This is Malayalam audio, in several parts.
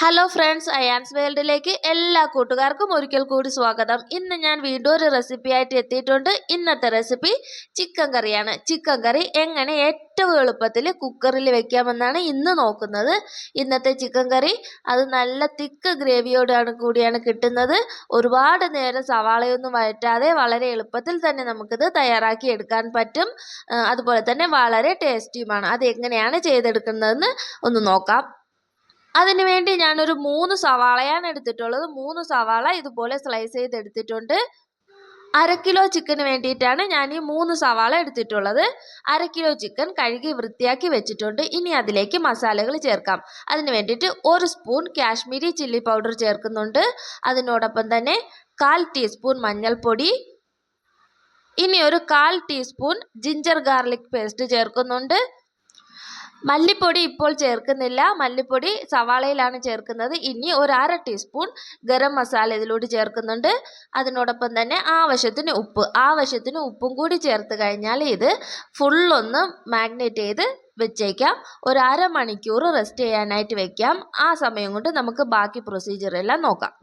ഹലോ ഫ്രണ്ട്സ് അയാൻസ് വേൾഡിലേക്ക് എല്ലാ കൂട്ടുകാർക്കും ഒരിക്കൽ കൂടി സ്വാഗതം. ഇന്ന് ഞാൻ വീണ്ടും ഒരു റെസിപ്പി ആയിട്ട് എത്തിയിട്ടുണ്ട്. ഇന്നത്തെ റെസിപ്പി ചിക്കൻ കറിയാണ്. ചിക്കൻ കറി എങ്ങനെ ഏറ്റവും എളുപ്പത്തിൽ കുക്കറിൽ വെക്കാമെന്നാണ് ഇന്ന് നോക്കുന്നത്. ഇന്നത്തെ ചിക്കൻ കറി അത് നല്ല തിക്ക് ഗ്രേവിയോടാണ് കൂടിയാണ് കിട്ടുന്നത്. ഒരുപാട് നേരം സവാളയൊന്നും വഴറ്റാതെ വളരെ എളുപ്പത്തിൽ തന്നെ നമുക്കിത് തയ്യാറാക്കി എടുക്കാൻ പറ്റും. അതുപോലെ തന്നെ വളരെ ടേസ്റ്റിയുമാണ് അത് എങ്ങനെയാണ് ചെയ്തെടുക്കുന്നതെന്ന് ഒന്ന് നോക്കാം. അതിന് വേണ്ടി ഞാനൊരു മൂന്ന് സവാളയാണ് എടുത്തിട്ടുള്ളത്. മൂന്ന് സവാള ഇതുപോലെ സ്ലൈസ് ചെയ്ത് എടുത്തിട്ടുണ്ട്. അര കിലോ ചിക്കന് വേണ്ടിയിട്ടാണ് ഞാൻ ഈ മൂന്ന് സവാള എടുത്തിട്ടുള്ളത്. അര കിലോ ചിക്കൻ കഴുകി വൃത്തിയാക്കി വെച്ചിട്ടുണ്ട്. ഇനി അതിലേക്ക് മസാലകൾ ചേർക്കാം. അതിന് വേണ്ടിയിട്ട് ഒരു സ്പൂൺ കാശ്മീരി ചില്ലി പൗഡർ ചേർക്കുന്നുണ്ട്. അതിനോടൊപ്പം തന്നെ കാൽ ടീസ്പൂൺ മഞ്ഞൾപ്പൊടി. ഇനി ഒരു കാൽ ടീസ്പൂൺ ജിഞ്ചർ ഗാർലിക് പേസ്റ്റ് ചേർക്കുന്നുണ്ട്. മല്ലിപ്പൊടി ഇപ്പോൾ ചേർക്കുന്നില്ല. മല്ലിപ്പൊടി സവാളയിലാണ് ചേർക്കുന്നത്. ഇനി ഒരു അര ടീസ്പൂൺ ഗരം മസാല ഇതിലൂടെ ചേർക്കുന്നുണ്ട്. അതിനോടൊപ്പം തന്നെ ആവശ്യത്തിന് ഉപ്പ്. ആവശ്യത്തിന് ഉപ്പും കൂടി ചേർത്ത് കഴിഞ്ഞാൽ ഇത് ഫുള്ളൊന്ന് മാഗ്നേറ്റ് ചെയ്ത് വെച്ചേക്കാം. ഒരു അരമണിക്കൂർ റെസ്റ്റ് ചെയ്യാനായിട്ട് വെക്കാം. ആ സമയം കൊണ്ട് നമുക്ക് ബാക്കി പ്രൊസീജിയർ എല്ലാം നോക്കാം.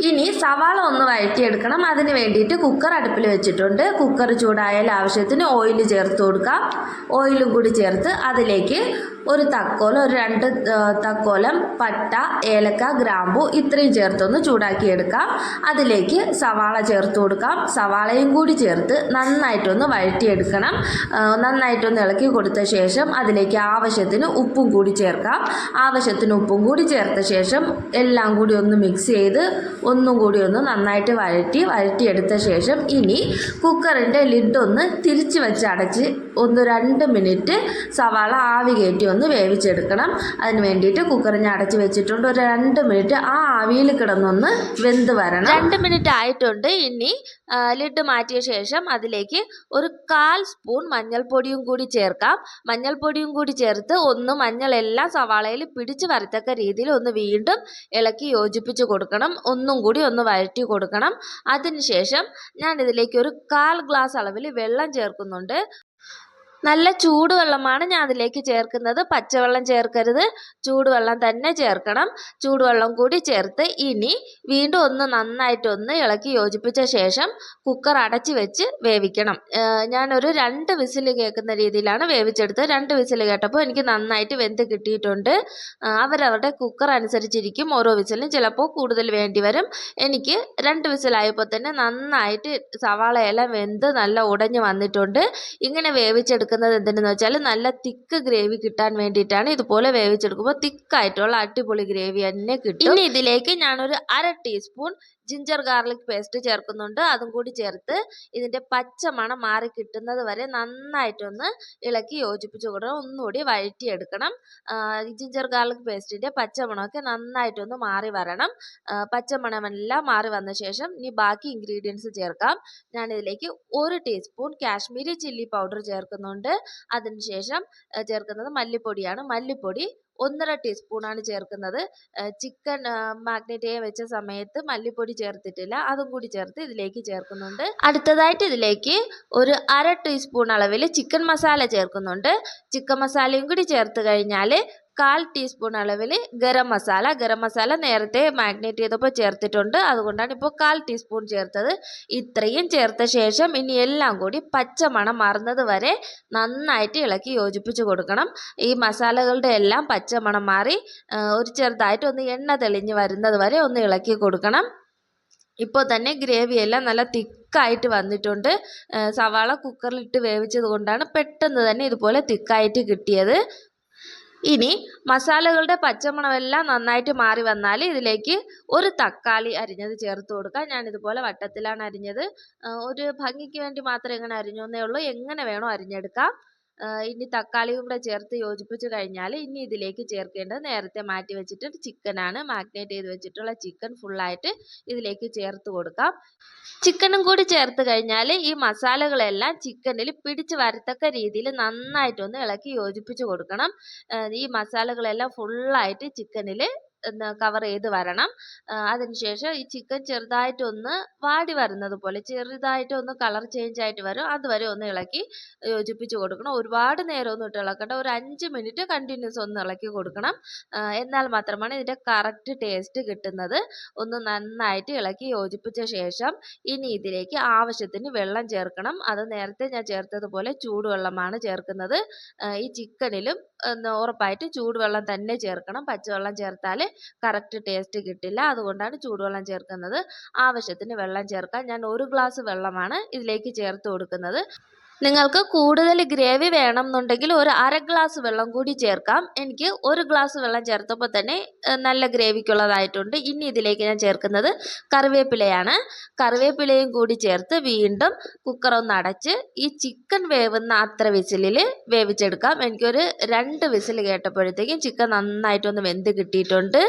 ഇനി സവാള ഒന്ന് വഴറ്റിയെടുക്കണം. അതിന് വേണ്ടിയിട്ട് കുക്കർ അടുപ്പിൽ വെച്ചിട്ടുണ്ട്. കുക്കർ ചൂടായാൽ ആവശ്യത്തിന് ഓയിൽ ചേർത്ത് കൊടുക്കാം. ഓയിലും കൂടി ചേർത്ത് അതിലേക്ക് ഒരു തക്കോലം ഒരു രണ്ട് തക്കോലം പട്ട ഏലക്ക ഗ്രാമ്പു ഇത്രയും ചേർത്തൊന്ന് ചൂടാക്കിയെടുക്കാം. അതിലേക്ക് സവാള ചേർത്ത് കൊടുക്കാം. സവാളയും കൂടി ചേർത്ത് നന്നായിട്ടൊന്ന് വഴറ്റിയെടുക്കണം. നന്നായിട്ടൊന്ന് ഇളക്കി കൊടുത്ത ശേഷം അതിലേക്ക് ആവശ്യത്തിന് ഉപ്പും കൂടി ചേർക്കാം. ആവശ്യത്തിന് ഉപ്പും കൂടി ചേർത്ത ശേഷം എല്ലാം കൂടി ഒന്ന് മിക്സ് ചെയ്ത് ഒന്നും കൂടി ഒന്ന് നന്നായിട്ട് വഴറ്റി വഴറ്റിയെടുത്ത ശേഷം ഇനി കുക്കറിന്റെ ലിഡ് ഒന്ന് തിരിച്ച് വെച്ച് അടച്ച് ഒന്ന് രണ്ട് മിനിറ്റ് സവാള ആവി കയറ്റി ഒന്ന് വേവിച്ചെടുക്കണം. അതിന് വേണ്ടിയിട്ട് കുക്കർ ഞാൻ അടച്ച് വെച്ചിട്ടുണ്ട്. ഒരു രണ്ട് മിനിറ്റ് ആ ആവിയിൽ കിടന്നൊന്ന് വെന്ത് വരണം. രണ്ട് മിനിറ്റ് ആയിട്ടുണ്ട്. ഇനി ലിഡ് മാറ്റിയ ശേഷം അതിലേക്ക് ഒരു കാൽ സ്പൂൺ മഞ്ഞൾപ്പൊടിയും കൂടി ചേർക്കാം. മഞ്ഞൾപ്പൊടിയും കൂടി ചേർത്ത് ഒന്ന് മഞ്ഞളെല്ലാം സവാളയിൽ പിടിച്ച് വരത്തക്ക രീതിയിൽ ഒന്ന് വീണ്ടും ഇളക്കി യോജിപ്പിച്ച് കൊടുക്കണം. ഒന്നും കൂടി ഒന്ന് വഴറ്റി കൊടുക്കണം. അതിനുശേഷം ഞാൻ ഇതിലേക്ക് ഒരു കാൽ ഗ്ലാസ് അളവിൽ വെള്ളം ചേർക്കുന്നുണ്ട്. നല്ല ചൂടുവെള്ളമാണ് ഞാൻ അതിലേക്ക് ചേർക്കുന്നത്. പച്ചവെള്ളം ചേർക്കരുത്. ചൂടുവെള്ളം തന്നെ ചേർക്കണം. ചൂടുവെള്ളം കൂടി ചേർത്ത് ഇനി വീണ്ടും ഒന്ന് നന്നായിട്ടൊന്ന് ഇളക്കി യോജിപ്പിച്ച ശേഷം കുക്കർ അടച്ച് വെച്ച് വേവിക്കണം. ഞാനൊരു രണ്ട് വിസിൽ കേൾക്കുന്ന രീതിയിലാണ് വേവിച്ചെടുത്തത്. രണ്ട് വിസിൽ കേട്ടപ്പോൾ എനിക്ക് നന്നായിട്ട് വെന്ത് കിട്ടിയിട്ടുണ്ട്. അവരവരുടെ കുക്കർ അനുസരിച്ചിരിക്കും. ഓരോ വിസിലും ചിലപ്പോൾ കൂടുതൽ വേണ്ടി വരും. എനിക്ക് രണ്ട് വിസിലായപ്പോൾ തന്നെ നന്നായിട്ട് സവാളയെല്ലാം വെന്ത് നല്ല ഉടഞ്ഞ് വന്നിട്ടുണ്ട്. ഇങ്ങനെ വേവിച്ചെടുക്കുന്നത് എന്തിനെന്ന് വെച്ചാൽ നല്ല തിക്ക് ഗ്രേവി കിട്ടാൻ വേണ്ടിയിട്ടാണ് ഇതുപോലെ വേവിച്ചെടുക്കുമ്പോൾ തിക്കായിട്ടുള്ള അടിപൊളി ഗ്രേവി തന്നെ കിട്ടും. ഇനി ഇതിലേക്ക് ഞാനൊരു അര ടീസ്പൂൺ ജിഞ്ചർ ഗാർലിക് പേസ്റ്റ് ചേർക്കുന്നുണ്ട്. അതും കൂടി ചേർത്ത് ഇതിന്റെ പച്ച മണം മാറി കിട്ടുന്നത് വരെ നന്നായിട്ടൊന്ന് ഇളക്കി യോജിപ്പിച്ചു കൊടുക്കണം. ഒന്നുകൂടി വഴറ്റിയെടുക്കണം. ജിഞ്ചർ ഗാർലിക് പേസ്റ്റിന്റെ പച്ചമണമൊക്കെ നന്നായിട്ടൊന്ന് മാറി വരണം. പച്ച പച്ചമണമെല്ലാം മാറി വന്ന ശേഷം ഇനി ബാക്കി ഇൻഗ്രീഡിയൻസ് ചേർക്കാം. ഞാനിതിലേക്ക് ഒരു ടീസ്പൂൺ കാശ്മീരി ചില്ലി പൗഡർ ചേർക്കുന്നുണ്ട്. അതിനുശേഷം ശേഷം ചേർക്കുന്നത് മല്ലിപ്പൊടിയാണ്. മല്ലിപ്പൊടി ഒന്നര ടീസ്പൂണാണ് ചേർക്കുന്നത്. ചിക്കൻ മാഗ്നേറ്റ് ചെയ്യാൻ വെച്ച സമയത്ത് മല്ലിപ്പൊടി ചേർത്തിട്ടില്ല. അതും കൂടി ചേർത്ത് ഇതിലേക്ക് ചേർക്കുന്നുണ്ട്. അടുത്തതായിട്ട് ഇതിലേക്ക് ഒരു അര ടീസ്പൂൺ അളവിൽ ചിക്കൻ മസാല ചേർക്കുന്നുണ്ട്. ചിക്കൻ മസാലയും കൂടി ചേർത്ത് കഴിഞ്ഞാൽ കാൽ ടീസ്പൂൺ അളവിൽ ഗരം മസാല. ഗരം മസാല നേരത്തെ മാഗ്നേറ്റ് ചെയ്തപ്പോൾ ചേർത്തിട്ടുണ്ട്. അതുകൊണ്ടാണ് ഇപ്പോൾ കാൽ ടീസ്പൂൺ ചേർത്തത്. ഇത്രയും ചേർത്ത ശേഷം ഇനി എല്ലാം കൂടി പച്ചമണം മാറുന്നത് വരെ നന്നായിട്ട് ഇളക്കി യോജിപ്പിച്ച് കൊടുക്കണം. ഈ മസാലകളുടെ എല്ലാം പച്ചമണം മാറി ഒരു ചെറുതായിട്ട് ഒന്ന് എണ്ണ തെളിഞ്ഞ് വരുന്നത് വരെ ഒന്ന് ഇളക്കി കൊടുക്കണം. ഇപ്പോൾ തന്നെ ഗ്രേവി എല്ലാം നല്ല തിക്കായിട്ട് വന്നിട്ടുണ്ട്. സവാള കുക്കറിലിട്ട് വേവിച്ചത് കൊണ്ടാണ് പെട്ടെന്ന് തന്നെ ഇതുപോലെ തിക്കായിട്ട് കിട്ടിയത്. ഇനി മസാലകളുടെ പച്ചമണമെല്ലാം നന്നായിട്ട് മാറി വന്നാൽ ഇതിലേക്ക് ഒരു തക്കാളി അരിഞ്ഞത് ചേർത്ത് കൊടുക്കാം. ഞാൻ ഇതുപോലെ വട്ടത്തിലാണ് അരിഞ്ഞത്. ഒരു ഭംഗിക്ക് വേണ്ടി മാത്രം ഇങ്ങനെ അരിഞ്ഞു എന്നേ ഉള്ളൂ. എങ്ങനെ വേണോ അരിഞ്ഞെടുക്കാം. ഇനി തക്കാളിയും കൂടെ ചേർത്ത് യോജിപ്പിച്ച് കഴിഞ്ഞാൽ ഇനി ഇതിലേക്ക് ചേർക്കേണ്ടത് നേരത്തെ മാറ്റി വെച്ചിട്ട് ചിക്കനാണ്. മാഗ്നേറ്റ് ചെയ്ത് വെച്ചിട്ടുള്ള ചിക്കൻ ഫുള്ളായിട്ട് ഇതിലേക്ക് ചേർത്ത് കൊടുക്കാം. ചിക്കനും കൂടി ചേർത്ത് കഴിഞ്ഞാൽ ഈ മസാലകളെല്ലാം ചിക്കനിൽ പിടിച്ച് വരത്തക്ക രീതിയിൽ നന്നായിട്ടൊന്ന് ഇളക്കി യോജിപ്പിച്ച് കൊടുക്കണം. ഈ മസാലകളെല്ലാം ഫുള്ളായിട്ട് ചിക്കനിൽ കവർ ചെയ്ത് വരണം. അതിനുശേഷം ഈ ചിക്കൻ ചെറുതായിട്ടൊന്ന് വാടി വരുന്നത് പോലെ ചെറുതായിട്ട് ഒന്ന് കളർ ചേഞ്ച് ആയിട്ട് വരും. അതുവരെ ഒന്ന് ഇളക്കി യോജിപ്പിച്ച് കൊടുക്കണം. ഒരുപാട് നേരം ഒന്നും ഇട്ട് ഇളക്കണ്ട. ഒരു അഞ്ച് മിനിറ്റ് കണ്ടിന്യൂസ് ഒന്ന് ഇളക്കി കൊടുക്കണം. എന്നാൽ മാത്രമാണ് ഇതിന്റെ കറക്റ്റ് ടേസ്റ്റ് കിട്ടുന്നത്. ഒന്ന് നന്നായിട്ട് ഇളക്കി യോജിപ്പിച്ച ശേഷം ഇനി ഇതിലേക്ക് ആവശ്യത്തിന് വെള്ളം ചേർക്കണം. അത് നേരത്തെ ഞാൻ ചേർത്തതുപോലെ ചൂടുവെള്ളമാണ് ചേർക്കുന്നത്. ഈ ചിക്കനിലും ഉറപ്പായിട്ട് ചൂടുവെള്ളം തന്നെ ചേർക്കണം. പച്ചവെള്ളം ചേർത്താൽ കറക്റ്റ് ടേസ്റ്റ് കിട്ടില്ല. അതുകൊണ്ടാണ് ചൂടുവെള്ളം ചേർക്കുന്നത്. ആവശ്യത്തിന് വെള്ളം ചേർക്കാം. ഞാൻ ഒരു ഗ്ലാസ് വെള്ളമാണ് ഇതിലേക്ക് ചേർത്ത് കൊടുക്കുന്നത്. നിങ്ങൾക്ക് കൂടുതൽ ഗ്രേവി വേണം എന്നുണ്ടെങ്കിൽ ഒരു അര ഗ്ലാസ് വെള്ളം കൂടി ചേർക്കാം. എനിക്ക് ഒരു ഗ്ലാസ് വെള്ളം ചേർത്തപ്പോൾ തന്നെ നല്ല ഗ്രേവിക്കുള്ളതായിട്ടുണ്ട്. ഇനി ഇതിലേക്ക് ഞാൻ ചേർക്കുന്നത് കറിവേപ്പിലയാണ്. കറിവേപ്പിലയും കൂടി ചേർത്ത് വീണ്ടും കുക്കർ ഒന്ന് അടച്ച് ഈ ചിക്കൻ വേവുന്ന അത്ര വിസിലിൽ വേവിച്ചെടുക്കാം. എനിക്കൊരു രണ്ട് വിസിൽ കേട്ടപ്പോഴത്തേക്കും ചിക്കൻ നന്നായിട്ടൊന്ന് വെന്ത് കിട്ടിയിട്ടുണ്ട്.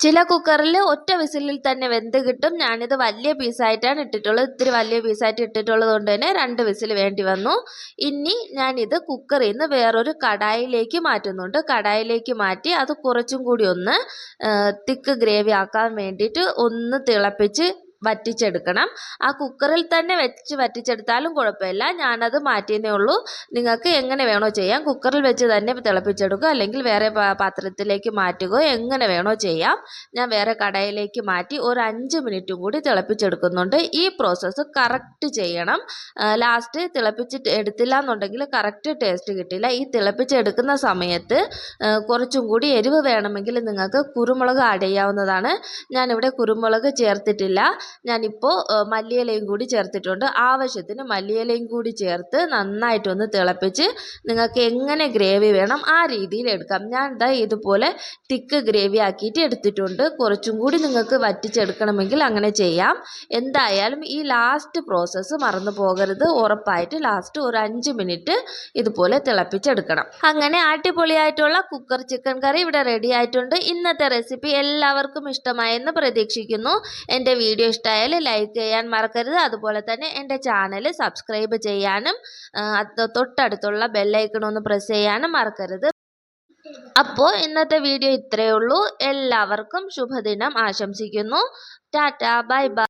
ചില കുക്കറിൽ ഒറ്റ വിസിലിൽ തന്നെ വെന്ത് കിട്ടും. ഞാനിത് വലിയ പീസായിട്ടാണ് ഇട്ടിട്ടുള്ളത്. ഇത്തിരി വലിയ പീസായിട്ട് ഇട്ടിട്ടുള്ളത് കൊണ്ട് തന്നെ രണ്ട് വിസിൽ വേണ്ടി വന്നു. ഇനി ഞാനിത് കുക്കറിൽ നിന്ന് വേറൊരു കടായിലേക്ക് മാറ്റുന്നുണ്ട്. കടായിലേക്ക് മാറ്റി അത് കുറച്ചും കൂടി ഒന്ന് തിക്ക് ഗ്രേവി ആക്കാൻ വേണ്ടിയിട്ട് ഒന്ന് തിളപ്പിച്ച് വറ്റിച്ചെടുക്കണം. ആ കുക്കറിൽ തന്നെ വെച്ച് വറ്റിച്ചെടുത്താലും കുഴപ്പമില്ല. ഞാനത് മാറ്റിയെന്നേ ഉള്ളൂ. നിങ്ങൾക്ക് എങ്ങനെ വേണോ ചെയ്യാം. കുക്കറിൽ വെച്ച് തന്നെ തിളപ്പിച്ചെടുക്കുക അല്ലെങ്കിൽ വേറെ പാത്രത്തിലേക്ക് മാറ്റുകയോ എങ്ങനെ വേണോ ചെയ്യാം. ഞാൻ വേറെ കടയിലേക്ക് മാറ്റി ഒരു അഞ്ച് മിനിറ്റും കൂടി തിളപ്പിച്ചെടുക്കുന്നുണ്ട്. ഈ പ്രോസസ്സ് കറക്റ്റ് ചെയ്യണം. ലാസ്റ്റ് തിളപ്പിച്ചിട്ട് എടുത്തില്ല എന്നുണ്ടെങ്കിൽ കറക്റ്റ് ടേസ്റ്റ് കിട്ടില്ല. ഈ തിളപ്പിച്ചെടുക്കുന്ന സമയത്ത് കുറച്ചും കൂടി എരിവ് വേണമെങ്കിൽ നിങ്ങൾക്ക് കുരുമുളക് ആഡ് ചെയ്യാവുന്നതാണ്. ഞാനിവിടെ കുരുമുളക് ചേർത്തിട്ടില്ല. ഞാനിപ്പോൾ മല്ലിയിലയും കൂടി ചേർത്തിട്ടുണ്ട്. ആവശ്യത്തിന് മല്ലിയിലയും കൂടി ചേർത്ത് നന്നായിട്ടൊന്ന് തിളപ്പിച്ച് നിങ്ങൾക്ക് എങ്ങനെ ഗ്രേവി വേണം ആ രീതിയിൽ എടുക്കാം. ഞാൻ ഇതാ ഇതുപോലെ തിക്ക് ഗ്രേവി ആക്കിയിട്ട് എടുത്തിട്ടുണ്ട്. കുറച്ചും കൂടി നിങ്ങൾക്ക് വറ്റിച്ചെടുക്കണമെങ്കിൽ അങ്ങനെ ചെയ്യാം. എന്തായാലും ഈ ലാസ്റ്റ് പ്രോസസ്സ് മറന്നു പോകരുത്. ഉറപ്പായിട്ട് ലാസ്റ്റ് ഒരു അഞ്ച് മിനിറ്റ് ഇതുപോലെ തിളപ്പിച്ചെടുക്കണം. അങ്ങനെ അടിപൊളിയായിട്ടുള്ള കുക്കർ ചിക്കൻ കറി ഇവിടെ റെഡി ആയിട്ടുണ്ട്. ഇന്നത്തെ റെസിപ്പി എല്ലാവർക്കും ഇഷ്ടമായെന്ന് പ്രതീക്ഷിക്കുന്നു. എന്റെ വീഡിയോ ഇഷ്ടമായാൽ ലൈക്ക് ചെയ്യാൻ മറക്കരുത്. അതുപോലെ തന്നെ എന്റെ ചാനൽ സബ്സ്ക്രൈബ് ചെയ്യാനും തൊട്ടടുത്തുള്ള ബെല്ലൈക്കണൊന്ന് പ്രസ് ചെയ്യാനും മറക്കരുത്. അപ്പോൾ ഇന്നത്തെ വീഡിയോ ഇത്രയേ ഉള്ളൂ. എല്ലാവർക്കും ശുഭദിനം. ആശംസിക്കുന്നു. ടാറ്റ. Bye bye.